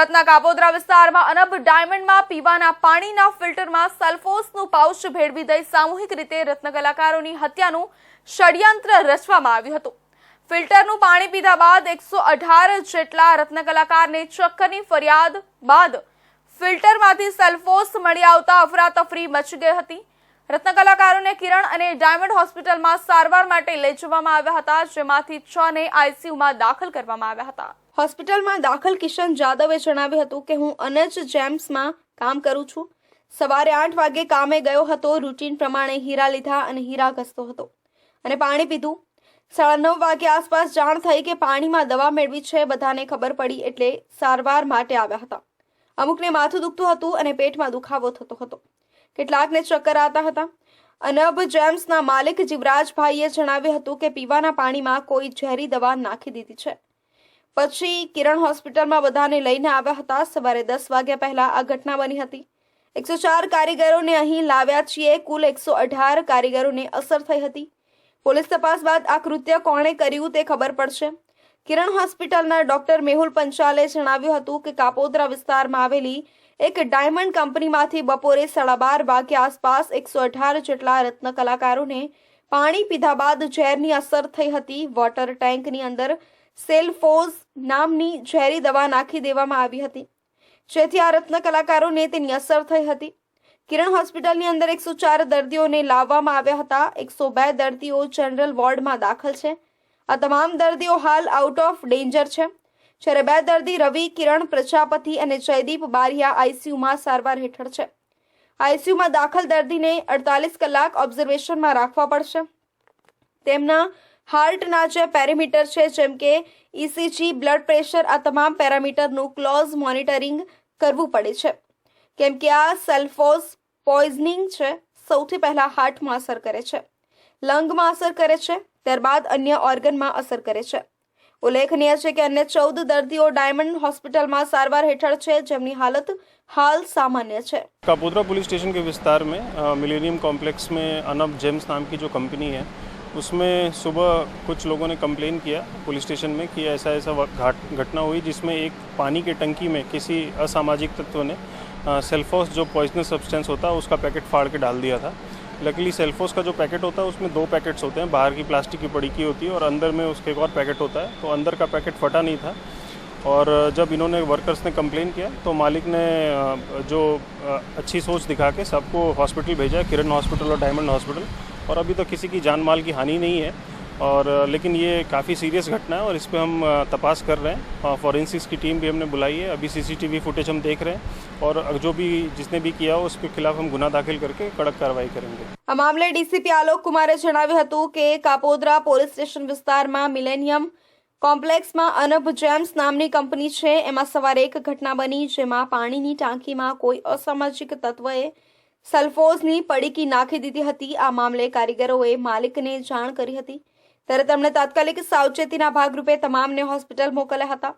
સુરતના કાપોદરા વિસ્તારમાં અનબ ડાયમંડમાં પીવાના પાણીના ફિલ્ટરમાં સલ્ફોસનું પાઉચ ભેળવી દઈ સામૂહિક રીતે રત્ન કલાકારોની હત્યાનું ષડયંત્ર રચવામાં આવ્યું હતું. ફિલ્ટરનું પાણી પીધા બાદ એકસો અઢાર જેટલા રત્નકલાકારને ચક્કરની ફરિયાદ બાદ ફિલ્ટરમાંથી સલ્ફોસ મળી આવતા અફરાતફરી મચી ગઈ હતી. રત્ન કલાકારોને કિરણ અને ડાયમંડ હોસ્પિટલમાં સારવાર માટે લઈ જવામાં આવ્યા હતા, જેમાંથી છ ને આઈસીયુમાં દાખલ કરવામાં આવ્યા હતા. હોસ્પિટલમાં દાખલ કિશન જાદવે જણાવ્યું હતું કે, હું અનજ જેમ્સમાં કામ કરું છું. સવારે આઠ વાગે કામે ગયો હતો, રૂટીન પ્રમાણે હીરા લીધા અને હીરા ઘસતો હતો અને પાણી પીધું. સાડા નવ વાગે આસપાસ જાણ થઈ કે પાણીમાં દવા મેળવી છે, બધાને ખબર પડી એટલે સારવાર માટે આવ્યા હતા. અમુકને માથું દુખતું હતું અને પેટમાં દુખાવો થતો હતો. કેટલાકને ચક્કર આવતા હતા. અનબ જેમ્સના માલિક જીવરાજભાઈએ જણાવ્યું હતું કે પીવાના પાણીમાં કોઈ ઝેરી દવા નાખી દીધી છે. પછી કિરણ હોસ્પિટલમાં બધાને લઈને આવ્યા હતા. સવારે દસ વાગ્યા પહેલા આ ઘટના બની હતી. એકસો ચાર કારીગરોને અહીં લાવ્યા છીએ. કુલ એકસો અઢાર કારીગરોને અસર થઈ હતી. પોલીસ તપાસ બાદ આ કૃત્ય કોણે કર્યું તે ખબર પડશે. કિરણ હોસ્પિટલના ડોક્ટર મેહુલ પંચાલે જણાવ્યું હતું કે કાપોદ્રા વિસ્તારમાં આવેલી એક ડાયમંડ કંપનીમાંથી બપોરે સાડા બાર વાગે આસપાસ એકસો અઢાર જેટલા રત્ન કલાકારોને પાણી પીધા બાદ ઝેરની અસર થઈ હતી. વોટર ટેન્કની અંદર સેલફોઝ નામની ઝેરી દવા નાખી દેવામાં આવી હતી. જેથી આ રત્ન કલાકારોને તેની અસર થઈ હતી. કિરણ હોસ્પિટલની અંદર એકસો ચાર દર્દીઓને લાવવામાં આવ્યા હતા. એકસો બે દર્દીઓ જનરલ વોર્ડમાં દાખલ છે. આ તમામ દર્દીઓ હાલ આઉટ ઓફ ડેન્જર છે. જ્યારે બે દર્દી રવિ, કિરણ, પ્રજાપતિ અને જયદીપ બારિયા આઈસીયુમાં સારવાર હેઠળ છે. આઈસીયુમાં દાખલ દર્દીને અડતાલીસ કલાક ઓબ્ઝર્વેશનમાં રાખવા પડશે. તેમના હાર્ટના જે પેરામીટર છે, જેમ કે ઇસીજી, બ્લડ પ્રેશર, આ તમામ પેરામીટરનું ક્લોઝ મોનિટરિંગ કરવું પડે છે. કેમ કે આ સલ્ફોઝ પોઈઝનિંગ છે, સૌથી પહેલાં હાર્ટમાં અસર કરે છે. લંગમાં અસર કરે છે, ત્યારબાદ અન્ય ઓર્ગનમાં અસર કરે છે. ઉલ્લેખનીય છે કે અન્ય ચૌદ દર્દીઓ ડાયમંડ હોસ્પિટલમાં સારવાર હેઠળ છે જેમની હાલત હાલ સામાન્ય છે कापोद्रा पुलिस स्टेशन के विस्तार में मिलेनियम कॉम्प्लेक्स में अनब जेम्स नाम की जो कंपनी है उसमें सुबह कुछ लोगों ने कंप्लेन किया पुलिस स्टेशन में कि ऐसा ऐसा व- घाट घटना हुई जिसमें एक पानी की टंकी में किसी असामाजिक तत्व ने सेल्फोस जो पॉइजनस सब्सटेंस होता है उसका पैकेट फाड़ के डाल दिया था लकीली सेल्फोस का जो पैकेट होता है, उसमें दो पैकेट्स होते हैं। बाहर की प्लास्टिक की पड़ी की होती है और अंदर में उसके एक और पैकेट होता है। तो अंदर का पैकेट फटा नहीं था। और जब इन्होंने वर्कर्स ने कंप्लेन किया तो मालिक ने जो अच्छी सोच दिखा के सबको हॉस्पिटल भेजा, किरण हॉस्पिटल और डायमंड हॉस्पिटल और अभी तो किसी की जान माल की हानि नहीं है। और अ, लेकिन ये काफ़ी सीरियस घटना है और इस पर हम अ, तपास कर रहे हैं फॉरेंसिक्स की टीम भी हमने बुलाई है अभी सीसीटीवी फुटेज हम देख रहे हैं और जो भी जिसने भी किया हो उसके खिलाफ हम गुना दाखिल करके कड़क कार्रवाई करेंगे આ મામલે ડીસીપી આલોક કુમારે જણાવ્યું હતું કે કાપોદ્રા પોલીસ સ્ટેશન વિસ્તારમાં મિલેનિયમ કોમ્પ્લેક્સમાં અનબ જેમ્સ નામની કંપની છે એમાં સવારે એક ઘટના બની જેમાં પાણીની ટાંકીમાં કોઈ અસામાજિક તત્વએ સલ્ફોઝની પડીકી નાખી દીધી હતી આ મામલે કારીગરોએ માલિકને જાણ કરી હતી ત્યારે તેમણે તાત્કાલિક સાવચેતીના ભાગરૂપે તમામને હોસ્પિટલ મોકલ્યા હતા.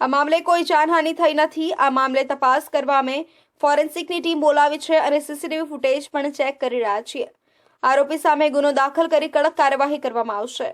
આ મામલે કોઈ જાનહાનિ થઈ નથી. આ મામલે તપાસ કરવા અમે ફોરેન્સિકની ટીમ બોલાવી છે અને સીસીટીવી ફૂટેજ પણ ચેક કરી રહ્યા છીએ. આરોપી સામે ગુનો દાખલ કરી કડક કાર્યવાહી કરવામાં આવશે.